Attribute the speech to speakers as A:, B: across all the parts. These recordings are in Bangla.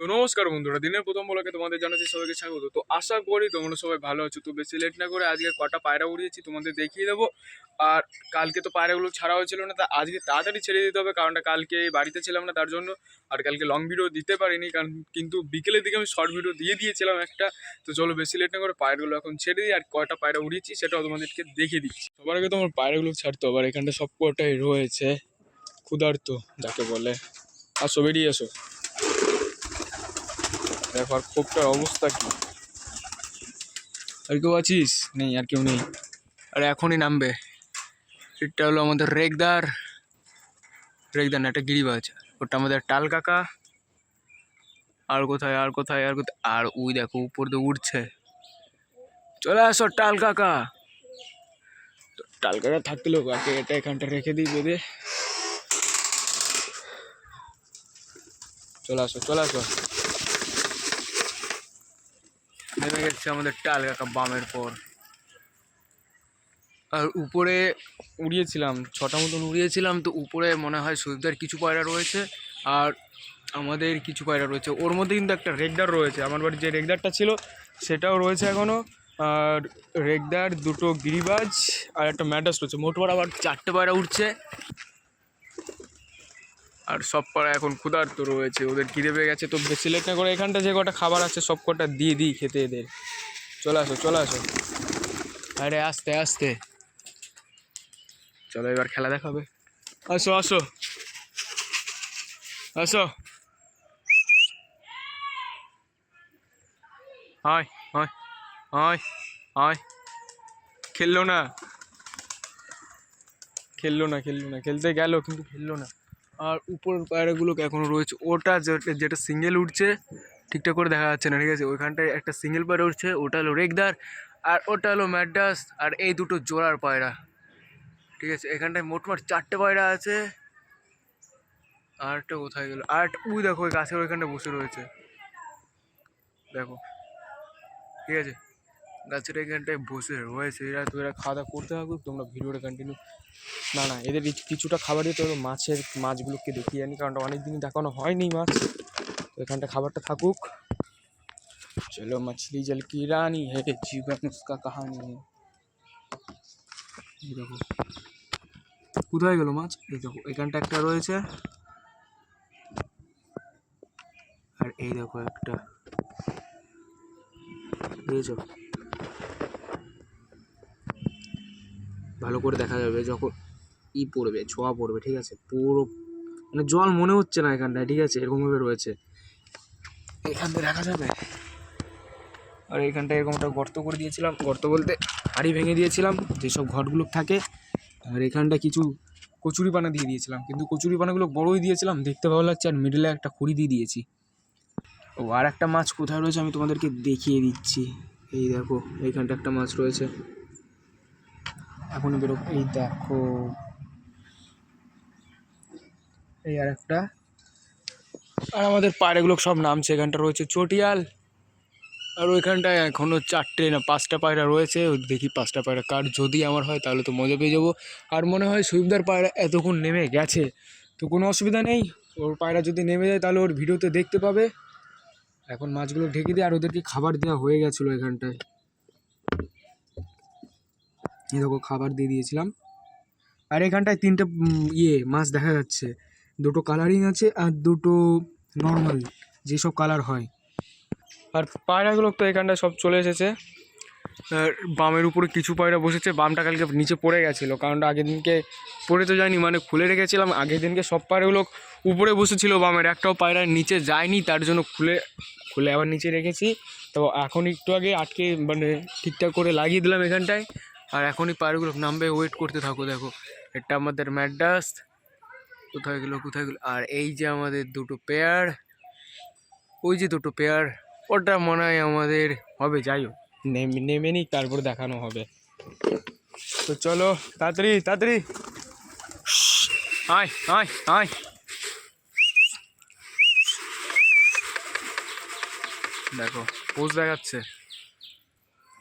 A: তো নমস্কার বন্ধুরা, দিনের প্রথম বলাকে তোমাদের জানাচ্ছি সবাইকে স্বাগত। তো আশা করি তোমরা সবাই ভালো আছো। তো বেশি লেট না করে আজকে কটা পায়রা উড়িয়েছি তোমাদের দেখিয়ে দেবো। আর কালকে তো পায়রাগুলো ছাড়া হয়েছিল না, তা আজকে তাড়াতাড়ি ছেড়ে দিতে হবে, কারণটা কালকে বাড়িতে ছিলাম না তার জন্য। আর কালকে লং ভিডিও দিতে পারিনি, কারণ কিন্তু বিকেলের দিকে আমি শর্ট ভিডিও দিয়ে দিয়েছিলাম একটা। তো চলো বেশি লেট না করে পায়রাগুলো এখন ছেড়ে দিই, আর কয়টা পায়রা উড়িয়েছি সেটাও তোমাদেরকে দেখিয়ে দিচ্ছি। সবার আগে তোমার পায়রাগুলো ছাড়তে হবে, আর এখানটা সব কটাই রয়েছে। ক্ষুধার্ত, যাকে বলে। আসো, বেরিয়ে এসো দেখো আর অবস্থা কি। আর কেউ আছিস? নেই, আর কেউ নেই। আর এখনই নামবে। এটা হলো আমাদের রেগদার। রেগদার না, একটা গিরিবাজ। ওটা আমাদের টাল কাকা। আর কোথায় আর কোথায় আর কোথায়? আর উই দেখো, উপর দিয়ে উঠছে। চলে আসো টাল কাকা। টাল কাকা থাকতে লোক আগে এটা এখানটা রেখে দিই বেঁধে। চলে আসো চলে আসো। নেমে গেছে আমাদের টাল কাকা বামের পর। আর উপরে উড়িয়েছিলাম, ছটা মতন উড়িয়েছিলাম, তো উপরে মনে হয় সুইফদার কিছু পায়রা রয়েছে আর আমাদের কিছু পায়রা রয়েছে। ওর মধ্যে কিন্তু একটা রেগদার রয়েছে, আমার বাড়ির যে রেগদারটা ছিল সেটাও রয়েছে এখনও আর রেগদার দুটো গিরিবাজ আর একটা ম্যাডাস রয়েছে মোটবার আবার চারটে পায়রা উঠছে আর সব পাড়া এখন ক্ষুধার্ত রয়েছে, ওদের খিদে পেয়ে গেছে। তো সিলেক্ট না করে এখানটা যে কটা খাবার আছে, সব কটা দিয়ে দিই খেতে এদের। চলে আসো চলে আসো। আরে আস্তে আস্তে। চলো এবার খেলা দেখাবে। আসো আসো। আসো। হয় হয় হয় হয় খেললো না। খেললো না খেললো না। খেলতে গেল, কিন্তু খেললো না। আর উপরের পায়রাগুলো এখনও রয়েছে। ওটা যেটা সিঙ্গেল উঠছে ঠিকঠাক করে দেখা যাচ্ছে না, ঠিক আছে? ওইখানটায় একটা সিঙ্গেল পায়রা উঠছে ওটা হলো রেগদার, আর ওটা হলো ম্যাডাস, আর এই দুটো জোড়ার পায়রা। ঠিক আছে? এখানটায় মোটমাট চারটে পায়রা আছে। আর একটা কোথায় গেল? আর উই দেখো, ওই গাছের ওইখানটা বসে রয়েছে। দেখো। ঠিক আছে? গাছের এখানটায় বসে রয়েছে। এরা তো এরা খাওয়া দাওয়া করতে থাকুক, তোমরা ভিডিওটা কন্টিনিউ না না, এদের কিছুটা খাবার দিতে হবে। মাছের মাছগুলোকে দেখিয়ে আনি কারণ অনেক দিন দেখানো হয়নি মাছ। তো এখানটা খাবারটা থাকুক। চলো, মাছলি জল কি রানী হে, জীবন কাহানি এই দেখো। কোথায় গেল মাছ? এই দেখো, এখানটা একটা রয়েছে। আর এই দেখো একটা। বুঝেছ? ভালো করে দেখা যাবে যখন ই পড়বে, ছোঁয়া পড়বে, ঠিক আছে? পুরো মানে জল মনে হচ্ছে না এখানটায়, ঠিক আছে? এরকমভাবে রয়েছে। এখানটায় দেখা যাবে? আর এখানটায় এরকম একটা গর্ত করে দিয়েছিলাম। গর্ত বলতে হাড়ি ভেঙে দিয়েছিলাম, যেসব ঘরগুলো থাকে। আর এখানটা কিছু কচুরি পানা দিয়ে দিয়েছিলাম। কিন্তু কচুরি পানাগুলো বড়ই দিয়েছিলাম। দেখতে ভালো লাগছে। আর মিডলে একটা খুঁড়ি দিয়ে দিয়েছি। ও, আর একটা মাছ কোথায় রয়েছে আমি তোমাদেরকে দেখিয়ে দিচ্ছি। এই দেখো এইখানটা একটা মাছ রয়েছে। এখনই বেরো এই দেখো। এই আর একটা আর আমাদের পায়রাগুলো সব নামছে, এখানটা রয়েছে চটিয়াল। আর ওইখানটায় এখনও চারটে না, পাঁচটা পায়রা রয়েছে। দেখি পাঁচটা পায়রা কার যদি আমার হয়, তাহলে তো মজা পেয়ে যাব। আর মনে হয় সুইপদার পায়রা এতক্ষণ নেমে গেছে, তো কোনো অসুবিধা নেই। ওর পায়রা যদি নেমে যায়, তাহলে ওর ভিডিওতে দেখতে পাবে। এখন মাছগুলো ঢেকে দিয়ে আর ওদেরকে খাবার দেওয়া হয়ে গেছিল এখানটায়। দেখো, খাবার দিয়ে দিয়েছিলাম। আর এখানটায় তিনটে ইয়ে মাছ দেখা যাচ্ছে। দুটো কালারিং আছে আর দুটো নর্মাল যেসব কালার হয়। আর পায়রাগুলো তো এখানটায় সব চলে এসেছে। বামের উপরে কিছু পায়রা বসেছে। বামটা কালকে নিচে পড়ে গেছিল, কারণ আগের দিনকে পড়ে তো যায়নি মানে খুলে রেখেছিলাম। আগের দিনকে সব পায়রাগুলো উপরে বসেছিল, বামের একটাও পায়রা নিচে যায়নি, তার জন্য খুলে খুলে আবার নিচে রেখেছি। তো এখন একটু আগে আটকে মানে ঠিকঠাক করে লাগিয়ে দিলাম এখানটায়। আর এখনই পায়রাগুলো নামবে ওয়েট করতে থাকো, দেখো। এটা আমাদের ম্যাডাস কোথায় গেলো কোথায় গেলো? আর এই যে আমাদের দুটো পেয়ার ওই যে দুটো পেয়ার ওটা মনে হয় আমাদের হবে, যাই হোক। নেমে নেমে নিই তারপরে দেখানো হবে। তো চলো, তাড়াতাড়ি তাড়াতাড়ি। আয় আয় আয়। দেখো পোজ দেখাচ্ছে।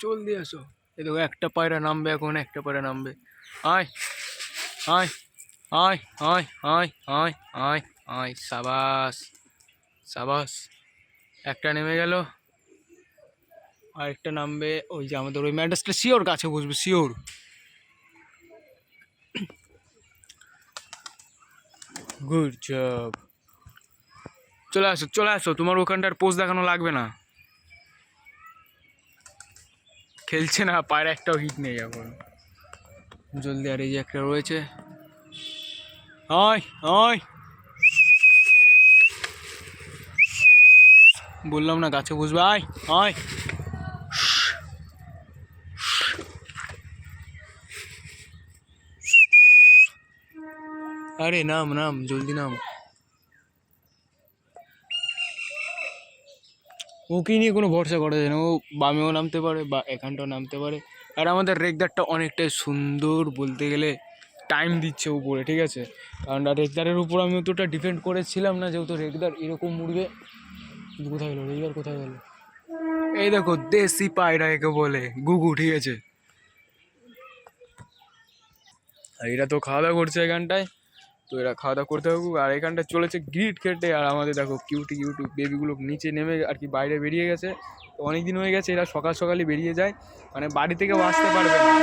A: জলদি আসো। এই দেখো, একটা পায়রা নামবে এখন, একটা পায়রা নামবে। আয় আয় আয় আয় আয় আয় আয় আয়, সাবাস সাবাস। একটা নেমে গেল। আর একটা নামবে, ওই যে আমাদের ওই ম্যাডাসটা শিওর গাছে বসবে, শিওর। Good job. চলে আসো চলে আসো, তোমার ওখানটার পোস্ট দেখানো লাগবে না। খেলছে না, পায়ের একটাও হিট নেই এখন। জলদি আর এই যে একটা রয়েছে। আয় আয়। বললাম না গাছে বসবে, আয় আয়। আরে নাম নাম, জলদি নাম। ওকে নিয়ে কোনো ভরসা করা যায় না। ও বামেও নামতে পারে বা এখানটাও নামতে পারে। আর আমাদের রেগদারটা অনেকটাই সুন্দর বলতে গেলে টাইম দিচ্ছে উপরে, ঠিক আছে? কারণ রেগদারের উপর আমি অতটা ডিপেন্ড করেছিলাম না, যেহেতু রেগদার এরকম উড়বে। কোথায় গেলো? রেগদার কোথায় গেলো? এই দেখো, দেশি পায়রা একে বলে, গুগু, ঠিক আছে? আর এরা তো খাওয়া দাওয়া করছে এখানটায়। তো এরা খাওয়া দাওয়া করতে থাকুক, আর এখানটা চলেছে গ্রিট খেটে আর আমাদের দেখো কিউটি কিউটি বেবিগুলো নিচে নেমে আর কি বাইরে বেরিয়ে গেছে। তো অনেক দিন হয়ে গেছে, এরা সকাল সকালই বেরিয়ে যায়। মানে বাড়ি থেকে আসতে পারবে না।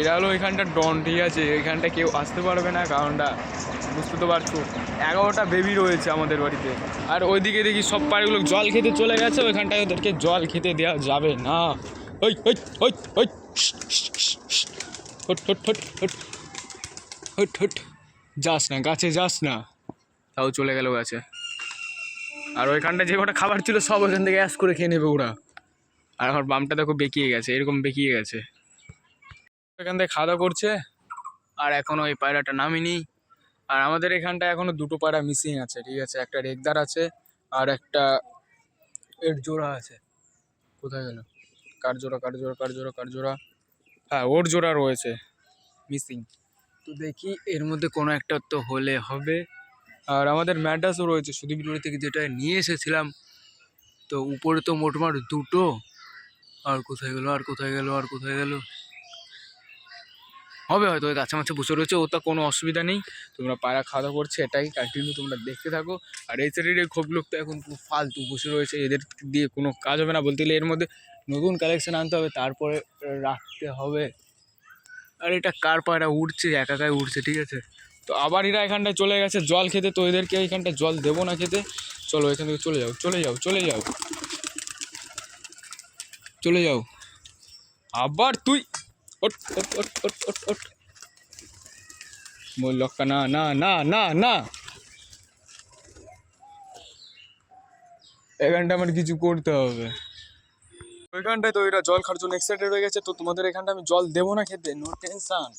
A: এরা হলো এখানটা ডন, ঠিক আছে? এখানটা কেউ আসতে পারবে না, কারণটা বুঝতে তো পারছ, এগারোটা বেবি রয়েছে আমাদের বাড়িতে। আর ওইদিকে দেখি সব পাড়িগুলো জল খেতে চলে গেছে, ওইখানটায় ওদেরকে জল খেতে দেওয়া যাবে না। ওই ওই ওই ওই হট হট হট হট হট হট যাস না, গাছে যাস না। তাও চলে গেল গাছে। আর ওইখানটা যে কটা খাবার ছিল সব ওইখান থেকে অ্যাস করে খেয়ে নেবে ওরা। আর আমার বামটা দেখো বেঁকিয়ে গেছে, এরকম বেঁকিয়ে গেছে। এখান থেকে খাওয়া করছে, আর এখনও ওই পায়রাটা নামিনি। আর আমাদের এখানটা এখনও দুটো পায়রা মিসিং আছে, ঠিক আছে? একটা রেগদার আছে, আর একটা এর জোড়া আছে। কোথায় গেল? কার জোড়া কার জোড়া কার জোড়া কার জোড়া? হ্যাঁ ওর জোড়া রয়েছে মিসিং তো দেখি এর মধ্যে কোনো একটা তো হলে হবে। আর আমাদের ম্যাডাসও রয়েছে, সুদীপ জুড়ি থেকে যেটা নিয়ে এসেছিলাম। তো উপরে তো মোটমাট দুটো। আর কোথায় গেল, আর কোথায় গেল, আর কোথায় গেল? হবে হয়তো, ওই গাছে মাছে বসে রয়েছে ও ওটা কোনো অসুবিধা নেই। তোমরা পায়রা খাওয়া দাওয়া করছে, এটাই কন্টিনিউ তোমরা দেখতে থাকো। আর এই সাইডের এই খোপগুলো তো এখন ফালতু বসে রয়েছে, এদের দিয়ে কোনো কাজ হবে না। বলতে গেলে এর মধ্যে নতুন কালেকশন আনতে হবে, তারপরে রাখতে হবে। আর এটা কার পায়রা উঠছে একা একাই উঠছে ঠিক আছে? তো আবার এরা এখানটায় চলে গেছে জল খেতে, তো এদেরকে এখানটায় জল দেবো না খেতে। চলো এখান থেকে চলে যাও চলে যাও চলে যাও। চলে যাও। আবার তুই, ওট ওট ওট ওট ওট ওট। না না না না না। এখানটা আমার কিছু করতে হবে। ওইখানটায় তো এরা জল খাওয়ার জন্য এক্সাইটেড হয়ে গেছে। তো তোমাদের এখানটা আমি জল দেবো না খেতে। নো টেনশন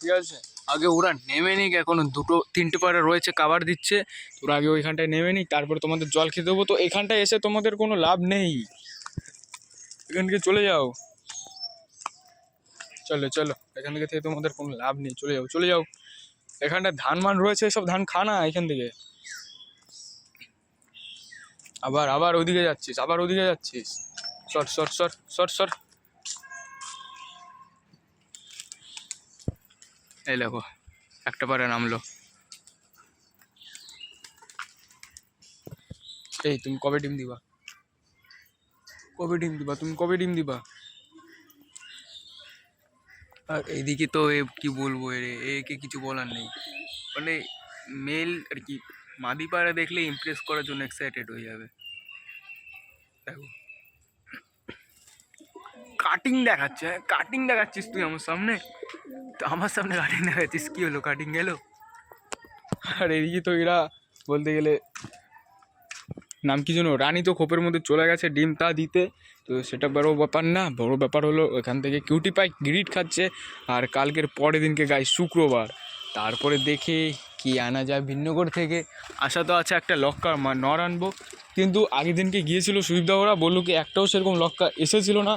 A: ঠিক আছে? আগে ওরা নেমে নিক। এখন দুটো, তিনটে পাড়া রয়েছে কাবার দিচ্ছে। তোরা আগে ওইখানটায় নেমে নিক। তারপরে তোমাদের জল খেতে দেবো। তো এখানটায় এসে তোমাদের কোনো লাভ নেই। এখান থেকে চলে যাও। চলো চলো। এখান থেকে থেকে তোমাদের কোনো লাভ নেই। চলে যাও চলে যাও। এখানটা ধান মান রয়েছে, সব ধান খানা এখান থেকে। আবার আবার ওদিকে যাচ্ছিস, আবার ওদিকে যাচ্ছিস। সর সর সর সর সর এই দেখো, একটা পারে নামলো। এই, তুমি কবে ডিম দিবা? কবে ডিম দিবা? তুমি কবে ডিম দিবা? আর এইদিকে তো এ কি বলব এর, একে কিছু বলার নেই। মানে মেল আর কি, মাদি পায়রা দেখলে ইমপ্রেস করার জন্য এক্সাইটেড হয়ে যাবে। দেখো। কাটিং দেখাচ্ছে কাটিং দেখাচ্ছিস তুই আমার সামনে? তো আমার সামনে কাটিং দেখাচ্ছিস? কি হলো? কাটিং গেল আর এদিকে তো এরা বলতে গেলে, নাম কি যেন? রানী তো খোপের মধ্যে চলে গেছে ডিম তা দিতে। তো সেটা বড় ব্যাপার না, বড় ব্যাপার হলো ওখান থেকে কিউটি পাই গ্রিট খাচ্ছে আর কালকের পরের দিনকে গাই শুক্রবার। তারপরে দেখে কি আনা যায় ভিন্নগর থেকে। আশা তো আছে একটা লক্কা মা নর আনব। কিন্তু আগের দিনকে গিয়েছিল সুদীপদা ওরা, বলল কি একটাও সেরকম লক্কা এসেছিল না।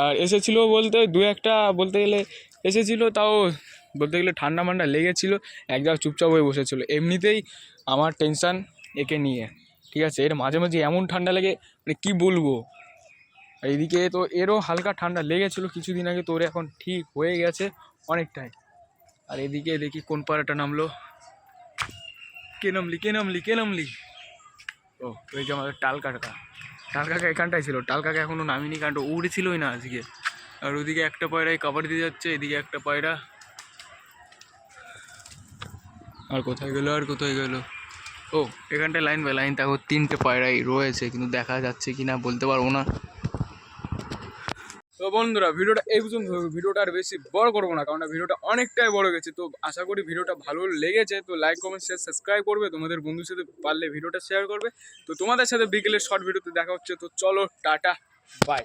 A: আর এসেছিল বলতে, দু একটা বলতে গেলে এসেছিল, তাও বলতে গেলে ঠান্ডা মান্ডা লেগেছিলো, এক জায়গায় চুপচাপ হয়ে বসেছিল। এমনিতেই আমার টেনশান একে নিয়ে, ঠিক আছে? এর মাঝে মাঝে এমন ঠান্ডা লেগে মানে কী বলব? আর এদিকে তো এরও হালকা ঠান্ডা লেগেছিলো, কিছুদিন আগে তোর এখন ঠিক হয়ে গেছে অনেকটাই। আর এদিকে দেখি কোন পাড়াটা নামলো। কে নামলি কে নামলি কে নামলি?
B: ও ওই যে আমাদের টাল কাকা টাল কাকা এখানটাই ছিল। টাল কাকা এখনও নামিনি কারণ উড়েছিলই না আজকে। আর ওদিকে একটা পায়রায় কাবার দিয়ে যাচ্ছে, এদিকে একটা পায়রা। আর কোথায় গেলো, আর কোথায় গেলো? ও, এখানটায় লাইন বাই লাইন দেখো, তিনটে পায়রাই রয়েছে, কিন্তু দেখা যাচ্ছে কি না বলতে পারব না। তো বন্ধুরা, ভিডিওটা এই পর্যন্ত, ভিডিওটা আর বেশি বড় করব না, কারণ ভিডিওটা অনেকটাই বড় গেছে। তো আশা করি ভিডিওটা ভালো লেগেছে, তো লাইক কমেন্ট শেয়ার সাবস্ক্রাইব করবে। তোমাদের বন্ধুর সাথে পারলে ভিডিওটা শেয়ার করবে। তো তোমাদের সাথে বিকেলের শর্ট ভিডিওতে দেখা হচ্ছে। তো চলো, টাটা বাই